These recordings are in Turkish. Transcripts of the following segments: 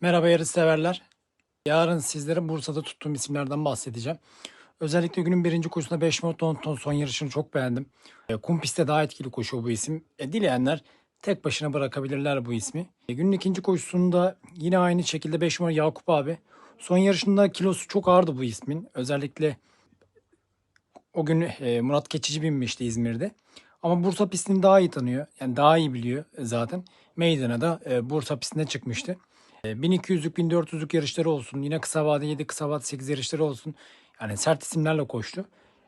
Merhaba yarış severler. Yarın sizlere Bursa'da tuttuğum isimlerden bahsedeceğim. Özellikle günün birinci koşusunda 5 ton son yarışını çok beğendim. E, kum pistte daha etkili koşuyor bu isim. E, dileyenler tek başına bırakabilirler bu ismi. E, günün ikinci koşusunda yine aynı şekilde 5 numara Yakup abi. Son yarışında kilosu çok ağırdı bu ismin. Özellikle o gün e, Murat Keçici binmişti İzmir'de. Ama Bursa pistini daha iyi tanıyor. Yani daha iyi biliyor zaten. Meydana da e, Bursa pistine çıkmıştı. E, 1200'lük 1400'lük yarışları olsun. Yine kısa vade 7 kısa vade 8 yarışları olsun. Yani sert isimlerle koştu.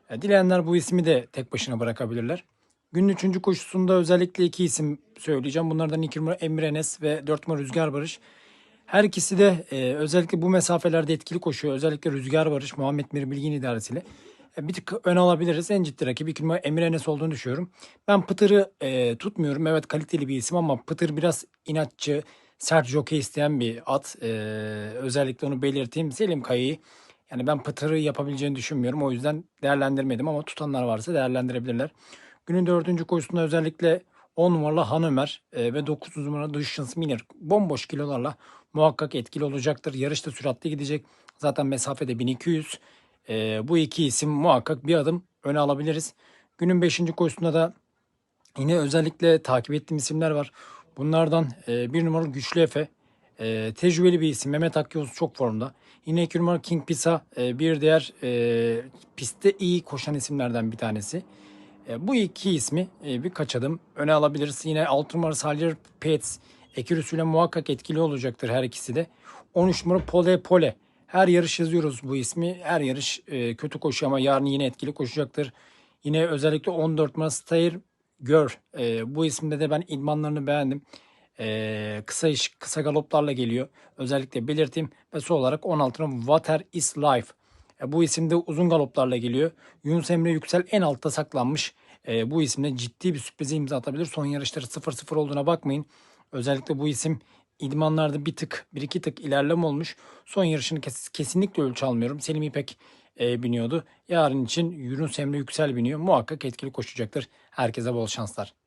E, dileyenler bu ismi de tek başına bırakabilirler. Günün 3. koşusunda özellikle iki isim söyleyeceğim. Bunlardan 2 numara Emre Enes ve 4 numara Rüzgar Barış. Her ikisi de e, özellikle bu mesafelerde etkili koşuyor. Özellikle Rüzgar Barış, Muhammed Mir Bilgin idaresiyle. E, bir tık ön alabiliriz. En ciddi rakibi 2 numara Emre Enes olduğunu düşünüyorum. Ben Pıtır'ı e, tutmuyorum. Evet kaliteli bir isim ama Pıtır biraz inatçı, sert jockey isteyen bir at. E, özellikle onu belirteyim. Selim Kaya'yı yani ben Pıtır'ı yapabileceğini düşünmüyorum. O yüzden değerlendirmedim ama tutanlar varsa değerlendirebilirler. Günün dördüncü koşusunda özellikle 10 numaralı Han Ömer e, ve 9 numaralı Dışşans Miner bomboş kilolarla muhakkak etkili olacaktır. Yarışta süratli gidecek. Zaten mesafede 1200. E, bu iki isim muhakkak bir adım öne alabiliriz. Günün 5. koşusunda da yine özellikle takip ettiğim isimler var. Bunlardan e, bir numaralı Güçlü Efe. E, tecrübeli bir isim. Mehmet Akyavuz çok formda. Yine iki numaralı King Pisa e, bir diğer e, pistte iyi koşan isimlerden bir tanesi. E, bu iki ismi e, birkaç adım öne alabiliriz. Yine 6 numara Salyer Pets Ekürüsüyle muhakkak etkili olacaktır her ikisi de. 13 numara Pole Pole. Her yarış yazıyoruz bu ismi. Her yarış e, kötü koşuyor ama yarın yine etkili koşacaktır. Yine özellikle 14 numara Stair Gör. E, bu isimde de ben idmanlarını beğendim. E, kısa iş, kısa galoplarla geliyor. Özellikle belirteyim. Ve son olarak 16 numara Water is Life. E, bu isimde uzun galoplarla geliyor. Yunus Emre Yüksel en altta saklanmış. E, bu isimle ciddi bir sürprize imza atabilir. Son yarışları 0-0 olduğuna bakmayın. Özellikle bu isim idmanlarda bir tık, bir iki tık ilerleme olmuş. Son yarışını kes- kesinlikle ölçü almıyorum. Selim İpek e, biniyordu. Yarın için Yunus Emre Yüksel biniyor. Muhakkak etkili koşacaktır. Herkese bol şanslar.